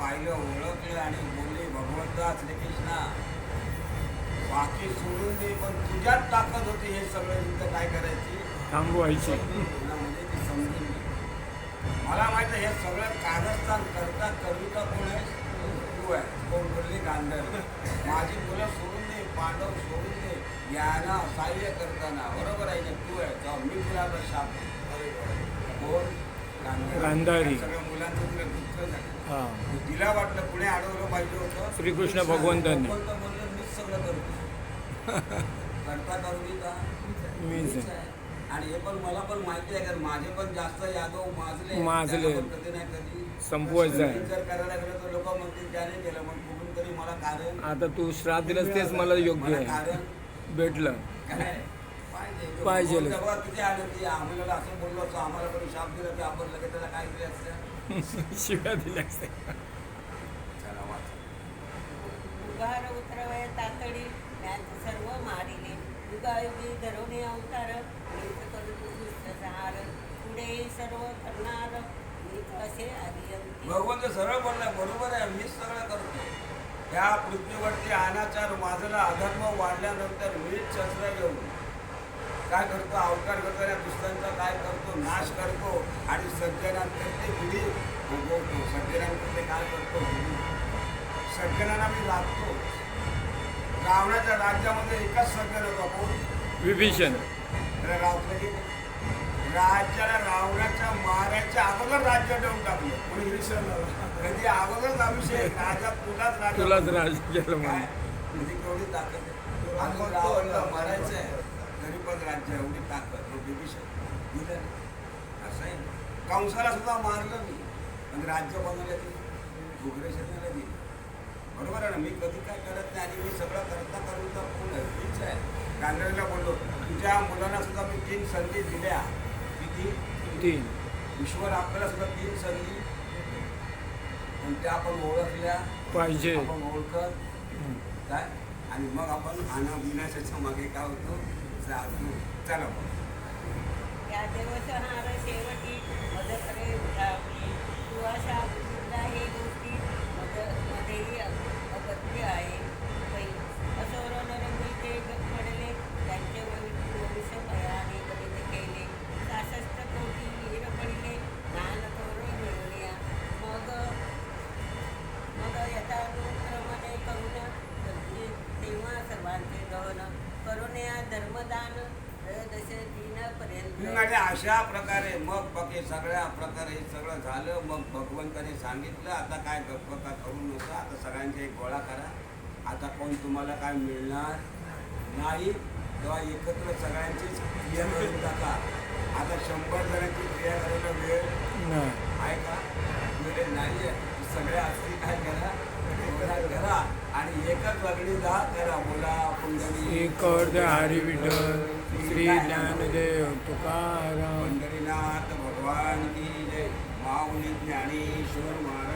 पाहिलं ओळखलं आणि बोलले भगवंता श्रीकृष्णा बाकी सोडून दे पण तुझ्यात ताकद होती हे सगळं युद्ध काय करायची? थांबवायची म्हणजे ती समजून. मला माहीत हे सगळं कारस्थान करता कविता कोण आहे? तू आहे. कोण? बोलली गांधर. माझी मुलं सोडून दे पांडव सोडून दे यांना सहाय्य करताना. बरोबर आहे ना तू आहे. तेव्हा मी तुला शाप. कोण? गांधारी. सगळ्या मुलांचं तुला दुःख झालं. तिला वाटलं पुढे अडवलं पाहिजे होतं. श्रीकृष्ण भगवंतांनी. भगवंत म्हणलं मीच सगळं करतो. करता करू का? मीच. आणि हे पण मला पण माहिती आहे कारण माझे पण जास्त यादव माजले. माजले. पण कधी नाही कधी संपवायचं आहे. करायला गेलो तर लोक म्हणतील त्याने केलं. मग कुठून तरी मला कारण आता तू श्राप दिलंस तेच मला योग्य आहे. कारण भेटलं. काय? पाहिजे. तेव्हा किती आलं की आम्हाला असं बोललो असतो आम्हाला पण शाप दिला की आपण लगेच त्याला काय दिले असतं? शिव्या दिल्या असत्या. चला वाचा. उगार उतरवय तातडी सर्व मारिले. युगायुगी धरवणे अवतार. मीच करू दुष्टहार पुढे सर्व करणार. असे भगवंत सरळ बोललाय बरोबर आहे मीच सगळं करतो या पृथ्वीवरती अनाचार माझला अधर्म वाढल्यानंतर मीच शस्त्र घेऊन काय करतो अवतार करतो या दुसऱ्यांचा काय करतो नाश करतो आणि सज्जनांतर ते ते काय करतो? गुढी सज्जनांना मी लागतो रावणाच्या राज्यामध्ये एकच सज्जन होता कोण? विभीषण. रावलं की राज्याला रावणाच्या मारायच्या अगोदर राज्य देऊन टाकलं. कोणी कधी अगोदरच अभिषेक? राजा तुलाच राजा तुलाच राज केलं म्हणजे केवढी ताकद रावणला मारायचं आहे. तरी पण राज्य एवढी ताकद विभीषण. दिलं असं आहे. कंसाला सुद्धा मारलं मी. पण राज्य बनवलं की घुगरेशनाला दिलं बरोबर आहे ना? मी कधी काय करत नाही आणि मी सगळं करता करता कोण आहे मीच आहे. गांधीला बोललो. तुझ्या मुलांना सुद्धा मी तीन संधी दिल्या. किती? तीन. ईश्वर आपल्याला सुद्धा तीन संधी. पण त्या आपण ओळखल्या. पाहिजे. आपण ओळखत. काय? आणि मग आपण खाना विनाशाच्या मागे काय होतो? जातो चला. त्या शेवटी. करुण्या धर्मदान आणि अशा प्रकारे मग बघ सगळ्या प्रकारे हे सगळं झालं. मग भगवंताने सांगितलं आता काय गप्पा करू नका आता सगळ्यांचे एक गोळा करा. आता कोण तुम्हाला काय मिळणार नाही तेव्हा एकत्र सगळ्यांचीच क्रिया करून टाका. आता शंभर जणांची क्रिया करायला वेळ नाही. आहे का? वेळ नाही आहे सगळ्या असती काय करा आणि एकच हरी विठ्ठल श्री ज्ञानदेव तुकाराम. पंढरीनाथ भगवान की जय. माऊली ज्ञानेश्वर महाराज.